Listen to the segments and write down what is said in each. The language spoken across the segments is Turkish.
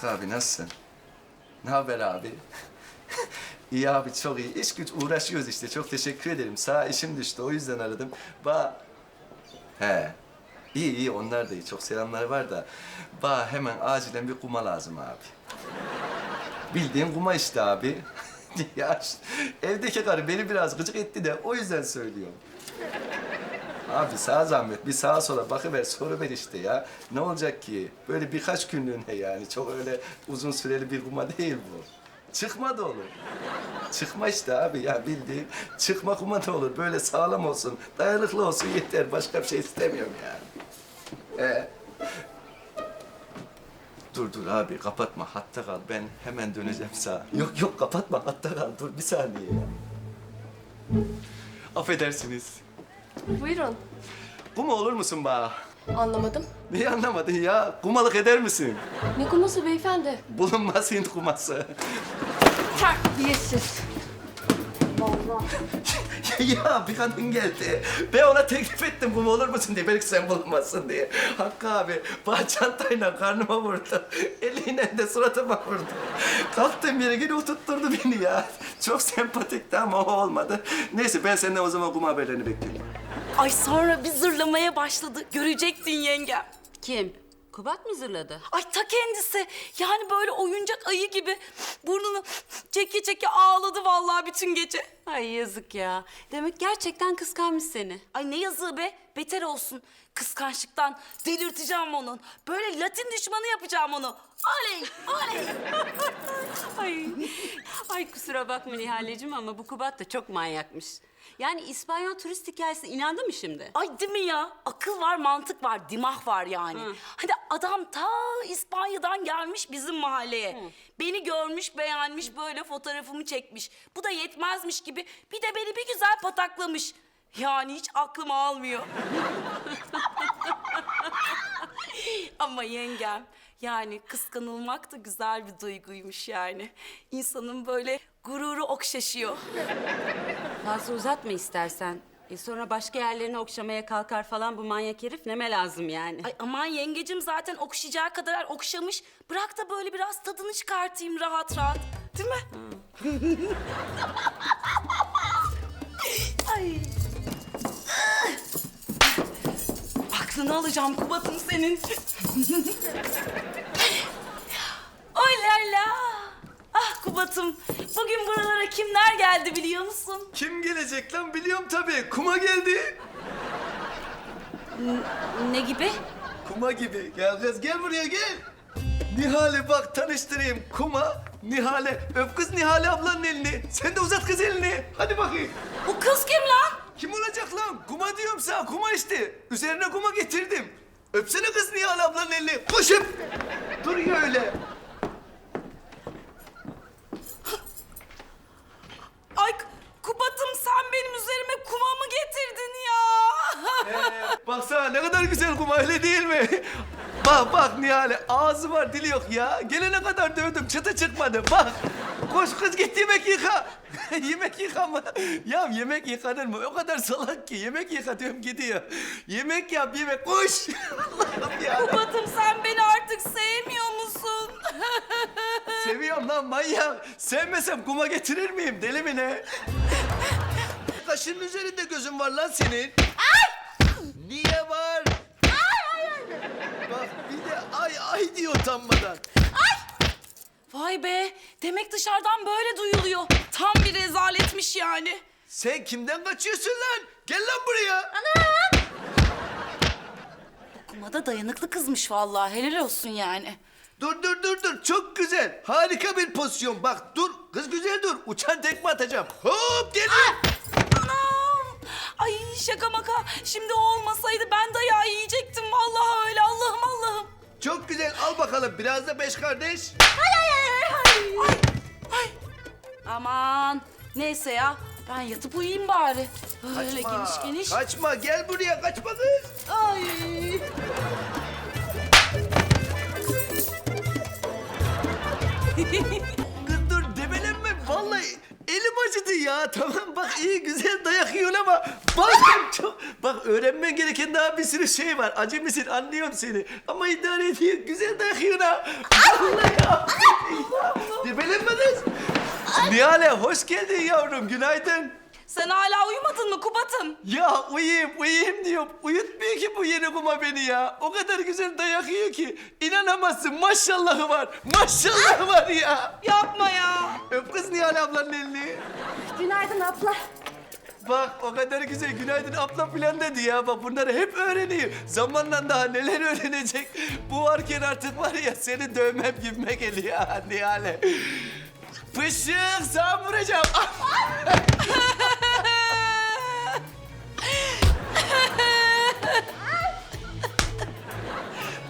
Hakkı abi nasılsın? Ne haber abi? iyi abi çok iyi. İş güç uğraşıyoruz işte. Çok teşekkür ederim. Sağ işim düştü o yüzden aradım. Ba He. İyi iyi onlar da iyi. Çok selamlar var da. Ba hemen acilen bir kuma lazım abi. Bildiğin kuma işte abi. ya evdeki karı beni biraz gıcık etti de o yüzden söylüyorum. Abi sağ zahmet bir sağa sola bakıver soruver işte ya. Ne olacak ki? Böyle birkaç günlüğüne yani. Çok öyle uzun süreli bir kuma değil bu. Çıkma da olur. Çıkma işte abi ya bildiğin çıkma kuma da olur. Böyle sağlam olsun, dayanıklı olsun yeter. Başka bir şey istemiyorum yani. Ee, dur dur abi kapatma hatta kal. Ben hemen döneceğim sağa. Yok yok kapatma hatta kal. Dur bir saniye ya. Affedersiniz. Buyurun. Kuma olur musun bana? Anlamadım. Neyi anlamadın ya? Kumalık eder misin? Ne kuması beyefendi? Bulunmaz Hint kuması. Terbiyesiz. Vallahi. ya bir kadın geldi. Ben ona teklif ettim kuma olur musun diye. Belki sen bulunmazsın diye. Hakkı abi bana çantayla karnıma vurdu. Eliyle de suratıma vurdu. Kalktığım yere yine oturtturdu beni ya. Çok sempatikti ama o olmadı. Neyse ben senden o zaman kuma haberlerini bekliyorum. Ay sonra bir zırlamaya başladı. Görecektin yengem. Kim? Kubat mı zırladı? Ay ta kendisi. Yani böyle oyuncak ayı gibi burnunu çeke çeke ağladı vallahi bütün gece. Ay yazık ya. Demek gerçekten kıskanmış seni. Ay ne yazığı be. Beter olsun. Kıskançlıktan delirteceğim onun. Böyle Latin düşmanı yapacağım onu. Oley, oley. Ay, ay kusura bakma Nihal'cim ama bu Kubat da çok manyakmış. Yani İspanyol turist hikayesine inandı mı şimdi? Ay değil mi ya? Akıl var, mantık var, dimah var yani. Hı. Hani adam ta İspanya'dan gelmiş bizim mahalleye. Beni görmüş, beğenmiş, böyle fotoğrafımı çekmiş. Bu da yetmezmiş gibi bir de beni bir güzel pataklamış. Yani hiç aklım almıyor. Ama yengem yani kıskanılmak da güzel bir duyguymuş yani. İnsanın böyle gururu okşaşıyor. Fazla uzatma istersen. E sonra başka yerlerini okşamaya kalkar falan bu manyak herif neme lazım yani. Ay aman yengecim zaten okşayacağı kadar okşamış. Bırak da böyle biraz tadını çıkartayım rahat rahat. Değil mi? Aklını alacağım Kubat'ım senin. Oy la la. Ah Kubat'ım. Bugün buralara kimler geldi biliyor musun? Kim gelecek lan biliyorum tabii. Kuma geldi. Ne gibi? Kuma gibi. Gel kız gel buraya gel. Nihale bak tanıştırayım. Kuma, Nihale. Öp kız Nihale ablanın elini. Sen de uzat kız elini. Hadi bakayım. Bu kız kim lan? Kim olacak lan? Kuma diyorum sana. Kuma işte. Üzerine kuma getirdim. Öpsene kız Nihale ablanın elini. Koş öp. Duruyor öyle. Ay Kubat'ım sen benim üzerime kuma mı getirdin ya? Ee, baksana ne kadar güzel kuma öyle değil mi? Bak bak Nihale ağzı var dili yok ya. Gelene kadar dövdüm çıtı çıkmadı bak. Koş kız git yemek yıka. yemek yıka mı? Ya yemek yıkanır mı? O kadar salak ki yemek yıka diyorum gidiyor. Yemek yap yemek koş. Allah'ım ya. Kubat'ım sen beni artık sevmiyor musun? Seviyorum lan manyak. Sevmesem kuma getirir miyim? Deli mi ne? Kaşının üzerinde gözün var lan senin. Ay! Niye var? Ay ay ay. Bak bir de ay ay diyor utanmadan. Vay be demek dışarıdan böyle duyuluyor. Tam bir rezaletmiş yani. Sen kimden kaçıyorsun lan? Gel lan buraya. Kumada dayanıklı kızmış vallahi helal olsun yani. Dur dur dur dur. Çok güzel. Harika bir pozisyon. Bak dur. Kız güzel dur. Uçan tekme atacağım. Hop geliyor. Anam! Ay şaka maka. Şimdi o olmasaydı ben dayağı yiyecektim vallahi öyle Allah'ım Allah'ım. Çok güzel. Al bakalım. Biraz da beş kardeş. Ay Aman neyse ya ben yatıp uyuyayım bari. Öyle geniş geniş. Kaçma. Gel buraya. Kaçma kız. Ay. Kız dur debelenme. Vallahi elim acıdı ya. Tamam bak iyi güzel dayak yiyorsun ama bastım çok Bak öğrenmen gereken daha bir sürü şey var. Acemisin anlıyorum seni. Ama idare ediyor. Güzel takıyorsun ha. Vallahi ya. Debelenme kız. Nihale hoş geldin yavrum. Günaydın. Sen hala uyumadın mı Kubat'ım? Ya uyuyayım uyuyayım diyorum. Uyutmuyor ki bu yeni kuma beni ya. O kadar güzel dayak yiyor ki. İnanamazsın maşallahı var. Maşallahı var ya. Yapma ya. Öp kız Nihal ablanın elini. Günaydın abla. Bak o kadar güzel günaydın abla falan dedi ya. Bak bunları hep öğreniyor. Zamanla daha neler öğrenecek. Bu varken artık var ya seni dövmem gibime geliyor ha Nihale. Fışık sağ vuracağım.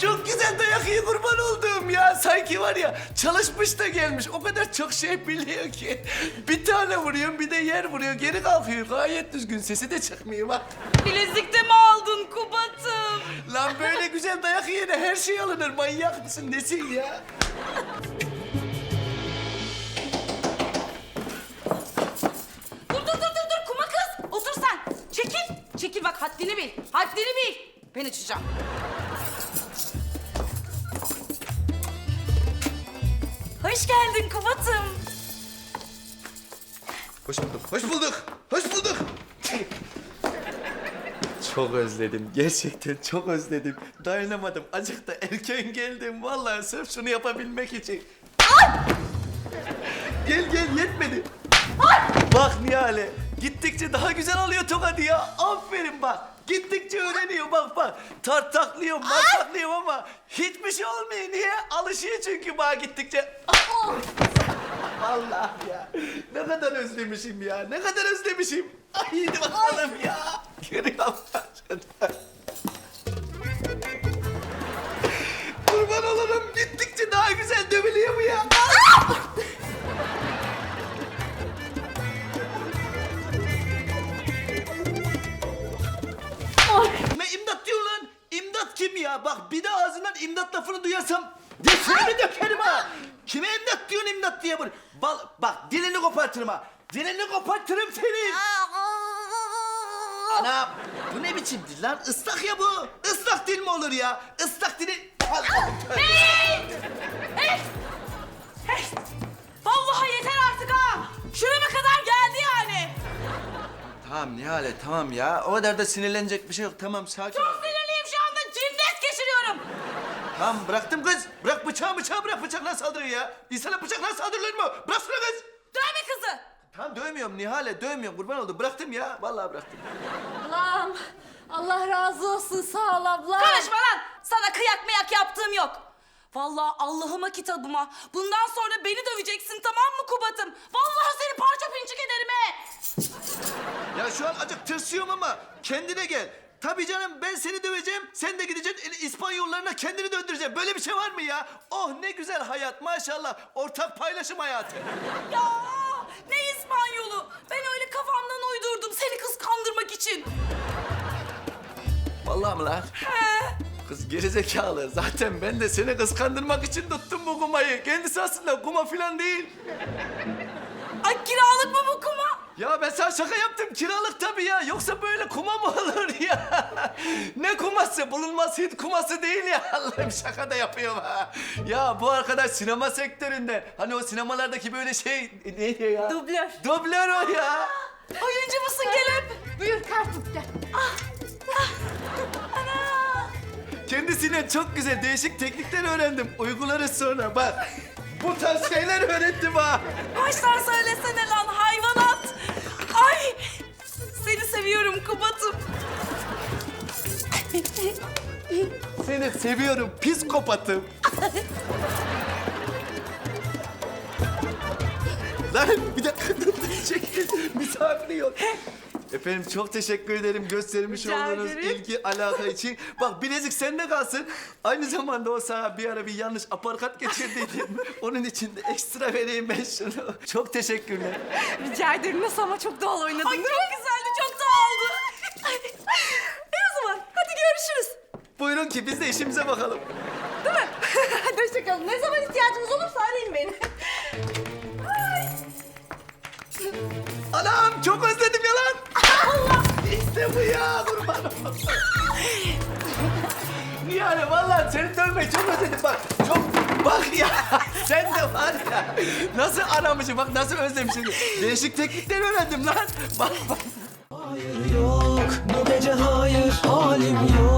Çok güzel dayak yiyor kurban olduğum ya. Sanki var ya çalışmış da gelmiş. O kadar çok şey biliyor ki. Bir tane vuruyor bir de yer vuruyor. Geri kalkıyor. Gayet düzgün. Sesi de çıkmıyor bak. Bilezik de mi aldın Kubat'ım? Lan böyle güzel dayak yiyene her şey alınır. Manyak mısın? Nesin ya? Çekil. Bak haddini bil. Haddini bil. Ben açacağım. Hoş geldin Kubat'ım. Hoş bulduk. Hoş bulduk. Hoş bulduk. Çok özledim. Gerçekten çok özledim. Dayanamadım. Azıcık da erken geldim. Vallahi sırf şunu yapabilmek için. Gel gel yetmedi. Bak Nihale. Gittikçe daha güzel alıyor tokadı ya. Aferin bak. Gittikçe öğreniyor bak bak. Tartaklıyor, martaklıyor ama hiçbir şey olmuyor. Niye? Alışıyor çünkü bana gittikçe. Allah ya. Ne kadar özlemişim ya. Ne kadar özlemişim. Haydi bakalım ya. Görüyor musun? Bak bir de ağzından imdat lafını duyarsam dişlerimi dökerim ha. Kime imdat diyorsun imdat diye bunu? Bal, bak dilini kopartırım ha. Dilini kopartırım senin. Ana bu ne biçim dil lan? Islak ya bu. Islak dil mi olur ya? Islak dili... Vallahi yeter artık ha. Şuraya kadar geldi yani. Tamam Nihale tamam ya. O kadar da sinirlenecek bir şey yok. Tamam sakin ol. Tamam bıraktım kız. Bırak bıçağı bıçağı bırak bıçakla saldırıyor ya. İnsana bıçakla saldırılır mı? Bırak şunu kız. Dövme kızı. Tamam dövmüyorum Nihale dövmüyorum kurban oldu. Bıraktım ya. Vallahi bıraktım. Ablam. Allah razı olsun sağ ol abla. Karışma lan. Sana kıyak mıyak yaptığım yok. Vallahi Allah'ıma kitabıma. Bundan sonra beni döveceksin tamam mı Kubat'ım? Vallahi seni parça pinçik ederim he. Ya şu an acık tırsıyorum ama kendine gel. Tabii canım ben seni döveceğim. Sen de gideceksin İspanyollarına kendini döndüreceksin. Böyle bir şey var mı ya? Oh ne güzel hayat maşallah. Ortak paylaşım hayatı. Ya ne İspanyolu? Ben öyle kafamdan uydurdum seni kıskandırmak için. Vallahi mi lan? Kız gerizekalı. Zaten ben de seni kıskandırmak için tuttum bu kumayı. Kendisi aslında kuma falan değil. Ay kiralık mı bu kuma? Ya ben sana şaka yaptım. Kiralık tabii ya. Yoksa böyle kuma mı olur ya? ne kuması? Bulunmaz hit kuması değil ya. Allah'ım şaka da yapıyorum ha. Ya bu arkadaş sinema sektöründe. Hani o sinemalardaki böyle şey... Neydi ya? Dublör. Dublör o ya. Oyuncu musun gelip? Buyur kartım gel. Kendisine çok güzel değişik teknikler öğrendim. Uygularız sonra bak. Bu tarz şeyler öğrettim ha. Baştan söylesene lan seviyorum Kubat'ım. Seni seviyorum psikopatım. Lan bir dakika dur çekil. Misafiri yok. Efendim çok teşekkür ederim göstermiş Rica olduğunuz ederim. ilgi, alaka için. Bak bilezik sende kalsın. Aynı zamanda o sana bir ara bir yanlış aparkat geçirdiydim. Onun için de ekstra vereyim ben şunu. Çok teşekkürler. Rica ederim nasıl ama çok doğal oynadın Ay çok güzeldi çok doğaldı. e o zaman hadi görüşürüz. Ki biz de işimize bakalım. Hadi hoşçakalın. Ne zaman ihtiyacınız olursa arayın beni. Anam çok özledim ya lan. Allah. İşte bu ya kurban Yani vallahi seni dövmeyi çok özledim bak. Çok bak ya sen de var ya. Nasıl aramışım bak nasıl özlemişim. Değişik teknikler öğrendim lan. Bak bak. Hayır yok bu gece hayır halim yok